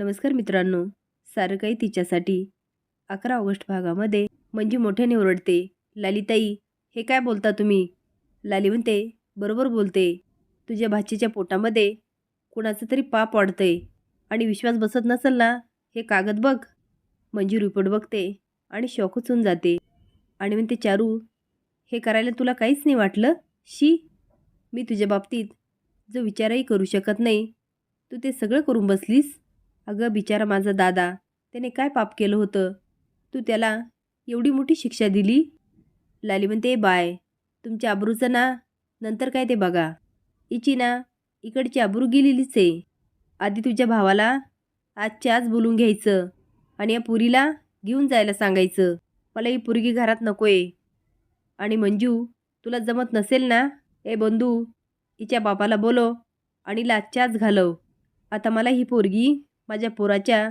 नमस्कार मित्रांनो सारं काही तिच्यासाठी. अकरा ऑगस्ट भागामध्ये म्हणजे मोठ्याने ओरडते लालिताई हे काय बोलता तुम्ही? लाली म्हणते बरोबर बोलते. तुझ्या भाचीच्या पोटामध्ये कुणाचं तरी पाप वाढतंय आणि विश्वास बसत नसेल ना हे कागद बघ. मंजू रिपोर्ट बघते आणि शॉकच होऊन जाते. आणि म्हणते चारू हे करायला तुला काहीच नाही वाटलं? शी मी तुझ्या बाबतीत जो विचारही करू शकत नाही तू ते सगळं करून बसलीस? अगं बिचारा माझा दादा त्याने काय पाप केलं होतं? तू त्याला एवढी मोठी शिक्षा दिली? लाली म्हणते बाय तुमच्या आबरूचं ना नंतर काय ते बघा. इची ना इकडची आबरू गेलेलीच आहे. आधी तुझ्या भावाला आजच्या आज बोलून घ्यायचं आणि या पुरीला घेऊन जायला सांगायचं. मला ही पुरगी घरात नको आहे आणि मंजू तुला जमत नसेल ना? ए बंधू हिच्या बापाला बोलो आणि लाजच्याच आज घालव. आता मला ही पोरगी माझ्या पोराच्या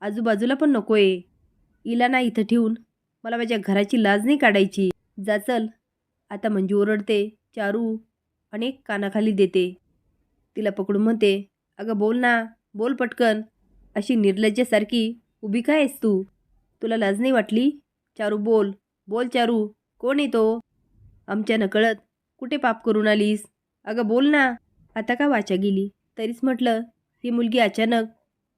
आजूबाजूला पण नको आहे इला ना इथं ठेवून मला माझ्या घराची लाज नाही काढायची. जा चल. आता मंजू ओरडते चारू आणि कानाखाली देते. तिला पकडून म्हणते अगं बोल ना बोल पटकन. अशी निर्लज्जासारखी उभी काय आहेस तू? तुला लाज नाही वाटली? चारू बोल बोल चारू. कोण येतो तो? आमच्या नकळत कुठे पाप करून आलीस? अगं बोल ना. आता का वाचा गेली? तरीच म्हटलं ही मुलगी अचानक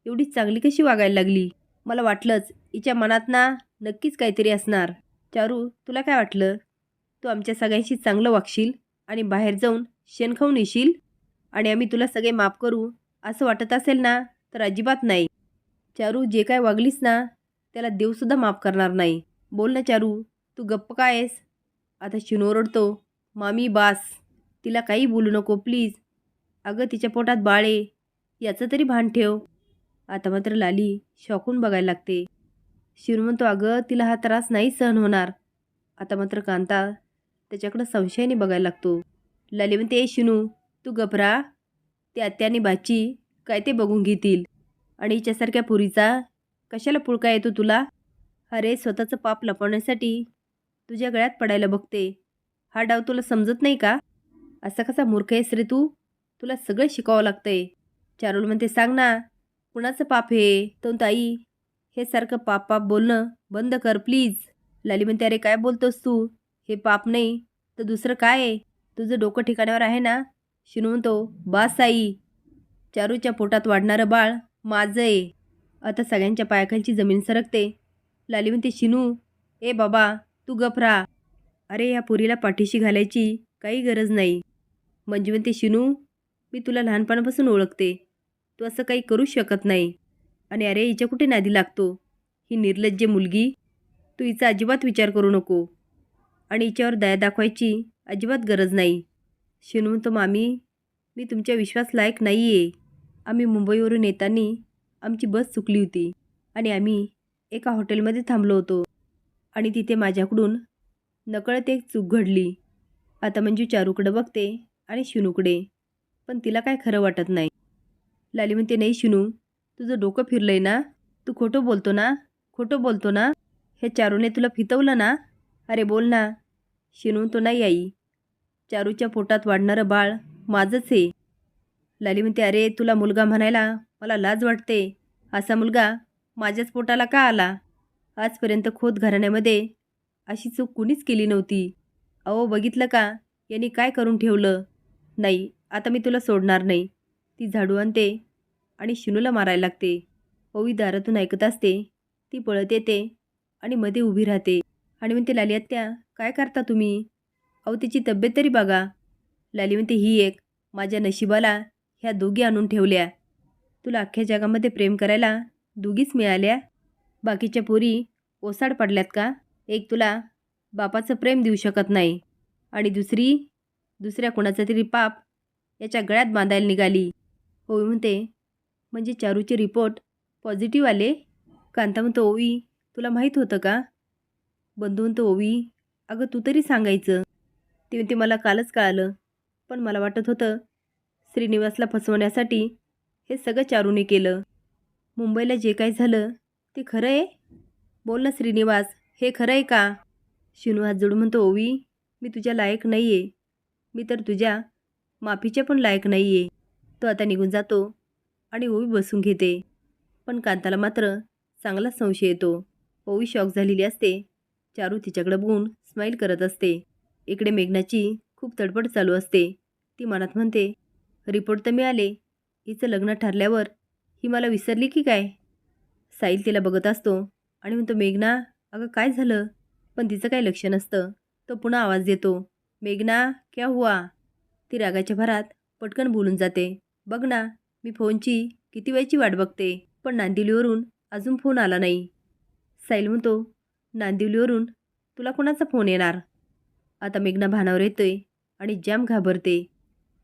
एवढी चांगली कशी वागायला लागली? मला वाटलंच हिच्या मनात ना नक्कीच काहीतरी असणार. चारू तुला काय वाटलं? तू आमच्या सगळ्यांशी चांगलं वागशील आणि बाहेर जाऊन शेण खाऊन येशील? आणि आम्ही तुला सगळे माफ करू असं वाटत असेल ना तर अजिबात नाही. चारू जे काय वागलीस ना त्याला देवसुद्धा माफ करणार नाही. बोल ना चारू तू गप्प काय आहेस? आता शिनो ओरडतो मामी बास तिला काही बोलू नको प्लीज. अगं तिच्या पोटात बाळे याचं तरी भान ठेव. आता मात्र लाली शॉकून बघायला लागते. शिरू म्हणतो अगं तिला हा त्रास नाही सहन होणार. आता मात्र कांता त्याच्याकडं संशयाने बघायला लागतो. लाली म्हणते ए शिनू तू गभरा ते आत्याने बाची काय ते बघून घेतील. आणि हिच्यासारख्या पुरीचा कशाला पुळका येतो तुला? अरे स्वतःचं पाप लपवण्यासाठी तुझ्या गळ्यात पडायला बघते. हा डाव तुला समजत नाही का? असा कसा मूर्ख आहेस रे तू? तुला सगळं शिकावं लागतंय. चारुल म्हणते सांग ना कुणाचं पाप हे? तोन ताई हे सारखं पाप पाप बोलणं बंद कर प्लीज लाली म्हणते अरे काय बोलतोस तू? हे पाप नाही. तर दुसरं काय आहे? तुझं डोकं ठिकाणावर आहे ना? शिनू म्हणतो बास आई चारूच्या पोटात वाढणारं बाळ माझं आहे. आता सगळ्यांच्या पायाखालची जमीन सरकते. लाली म्हणते शिनू ए बाबा तू गफरा अरे या पुरीला पाठीशी घालायची काही गरज नाही. म्हणजे म्हणते शिनू मी तुला लहानपणापासून ओळखते. तू असं काही करू शकत नाही. आणि अरे हिच्या कुठे नादी लागतो? ही निर्लज्ज मुलगी. तू हिचा अजिबात विचार करू नको. आणि हिच्यावर दया दाखवायची अजिबात गरज नाही. शिनू म्हणतो मामी मी तुमच्या विश्वास लायक नाही आहे आम्ही मुंबईवरून येताना आमची बस चुकली होती आणि आम्ही एका हॉटेलमध्ये थांबलो होतो. आणि तिथे माझ्याकडून नकळत एक चूक घडली. आता मंजू चारूकडं बघते आणि शिनूकडे. पण तिला काय खरं वाटत नाही. लाली म्हणते नाही शिनू तुझं डोकं फिरलंय ना? तू खोटं बोलतो ना? खोटं बोलतो ना? हे चारूने तुला फितवलं ना? अरे बोल ना. शिनू तो नाही आई चारूच्या पोटात वाढणारं बाळ माझंच आहे. लाली म्हणते अरे तुला मुलगा म्हणायला मला लाज वाटते. असा मुलगा माझ्याच पोटाला का आला? आजपर्यंत खोत घराण्यामध्ये अशी चूक कुणीच केली नव्हती. अहो बघितलं का? यांनी काय करून ठेवलं? नाही आता मी तुला सोडणार नाही. ती झाडू आणते आणि शिनूला मारायला लागते. ओवी दारातून ऐकत असते. ती पळत येते आणि मध्ये उभी राहते. आणि म्हणते लाली आत्या काय करता तुम्ही? अहो तिची तब्येत तरी बघा. लाली म्हणते ही एक माझ्या नशिबाला ह्या दोघी आणून ठेवल्या. तुला अख्ख्या जगामध्ये प्रेम करायला दोघीच मिळाल्या. बाकीच्या पोरी ओसाड पडल्यात का? एक तुला बापाचं प्रेम देऊ शकत नाही. आणि दुसरी दुसऱ्या कोणाचा तरी पाप याच्या गळ्यात बांधायला निघाली. होय म्हणते. म्हणजे चारूचे रिपोर्ट पॉझिटिव्ह आले? कांता म्हणतो ओवी तुला माहीत होतं का? बंधू म्हणतो ओवी अगं तू तरी सांगायचं. ते म्हणते मला कालच कळालं पण मला वाटत होतं श्रीनिवासला फसवण्यासाठी हे सगळं चारूने केलं. मुंबईला जे काही झालं ते खरं आहे? बोल ना श्रीनिवास हे खरं आहे का? शिनू हात जोडून म्हणतो ओवी मी तुझ्या लायक नाही आहे मी तर तुझ्या माफीच्या पण लायक नाही आहे तो आता निघून जातो आणि ओवी बसून घेते. पण कांताला मात्र चांगलाच संशय येतो. ओवी शॉक झालेली असते. चारू तिच्याकडे बघून स्माईल करत असते. इकडे मेघनाची खूप तडपड चालू असते. ती मनात म्हणते रिपोर्ट तर मिळाले. हिचं लग्न ठरल्यावर ही मला विसरली की काय? साईल तिला बघत असतो आणि म्हणतो मेघना अगं काय झालं? पण तिचं काही लक्ष नसतं. तो पुन्हा आवाज देतो मेघना क्या हुआ? ती रागाच्या भरात पटकन बोलून जाते. बघ ना मी फोनची किती वेळची वाट बघते. पण नांदिवलीवरून अजून फोन आला नाही. साईल म्हणतो नांदिवलीवरून तुला कोणाचा फोन येणार? आता मेघना भानावर येतोय आणि जाम घाबरते.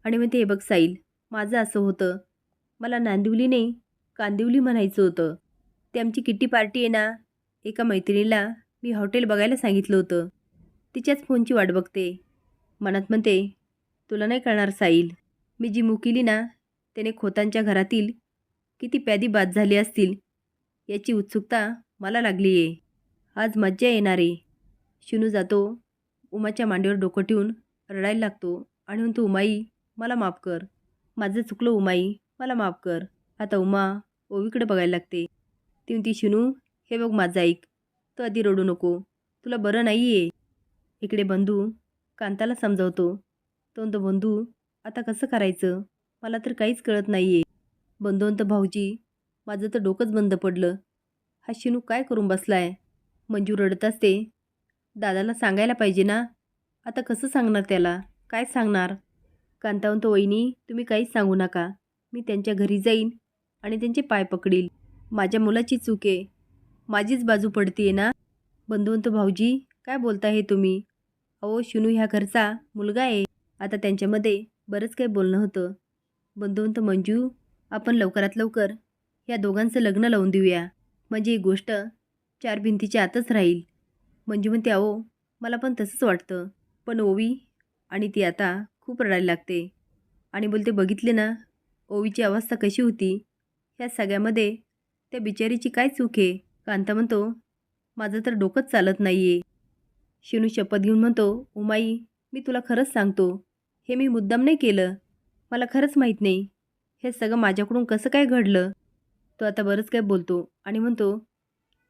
आणि म्हणते हे बघ साईल माझं असं होतं. मला नांदिवलीने कांदिवली म्हणायचं होतं. ते आमची किट्टी पार्टी आहे ना एका मैत्रिणीला मी हॉटेल बघायला सांगितलं होतं. तिच्याच फोनची वाट बघते. मनात म्हणते तुला नाही कळणार साईल मी जी मुकिली ना त्याने खोतांच्या घरातील किती प्यादी बाद झाली असतील याची उत्सुकता मला लागली आहे आज मज्जा येणार. आहे शिनू जातो. उमाच्या मांडीवर डोकं ठेवून रडायला लागतो आणि म्हणतो उमाई मला माफ कर. माझं चुकलं उमाई मला माफ कर. आता उमा ओवीकडे बघायला लागते. ती म्हणती शिनू हे बघ माझं ऐक. तू आधी रडू नको. तुला बरं नाही आहे इकडे बंधू कांताला समजावतो. तो म्हणतो बंधू आता कसं करायचं? मला तर काहीच कळत नाही आहे बंधू भाऊजी माझं तर डोकंच बंद पडलं. हा शिनू काय करून बसलाय? मंजू रडत असते. दादाला सांगायला पाहिजे ना? आता कसं सांगणार त्याला? काय सांगणार? कांतावंत वहिनी तुम्ही काहीच सांगू नका. मी त्यांच्या घरी जाईन आणि त्यांचे पाय पकडील. माझ्या मुलाची चूक आहे. माझीच बाजू पडतीये ना? बंधुवंत भाऊजी काय बोलता हे तुम्ही? अहो शिनू ह्या घरचा मुलगा आहे. आता त्यांच्यामध्ये बरंच काही बोलणं होतं. बंधुवंत मंजू आपण लवकरात लवकर या दोघांचं लग्न लावून देऊया. म्हणजे ही गोष्ट चार भिंतीच्या आतच राहील. मंजू म्हणते अहो मला पण तसंच वाटतं. पण ओवी आणि ती आता खूप रडायला लागते. आणि बोलते बघितले ना ओवीची अवस्था कशी होती? ह्या सगळ्यामध्ये त्या बिचारीची काय चूक आहे? कांता म्हणतो माझं तर डोकंच चालत नाही आहे शिनू शपथ घेऊन म्हणतो उमाई मी तुला खरंच सांगतो. हे मी मुद्दाम नाही केलं. मला खरंच माहीत नाही. हे सगळं माझ्याकडून कसं काय घडलं? तो आता बरंच काय बोलतो आणि म्हणतो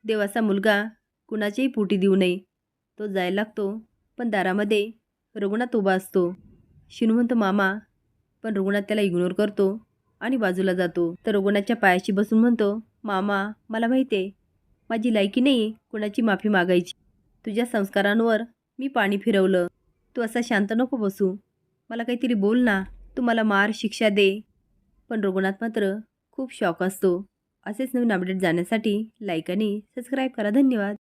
देवाचा मुलगा कुणाच्याही पोटी देऊ नये. तो जायला लागतो पण दारामध्ये रघुनाथ उभा असतो. शिनू म्हणतो मामा पण रघुनाथ त्याला इग्नोर करतो आणि बाजूला जातो तर रघुनाथच्या पायाशी बसून म्हणतो मामा मला माहिती आहे माझी लायकी नाही कुणाची माफी मागायची. तुझ्या संस्कारांवर मी पाणी फिरवलं. तू असा शांत नको बसू. मला काहीतरी बोल ना. तुम्हाला मार शिक्षा दे. पण रघुनाथ मात्र खूप शॉक असतो. असेच नवीन अपडेट जाण्यासाठी लाईक आणि सबस्क्राईब करा. धन्यवाद.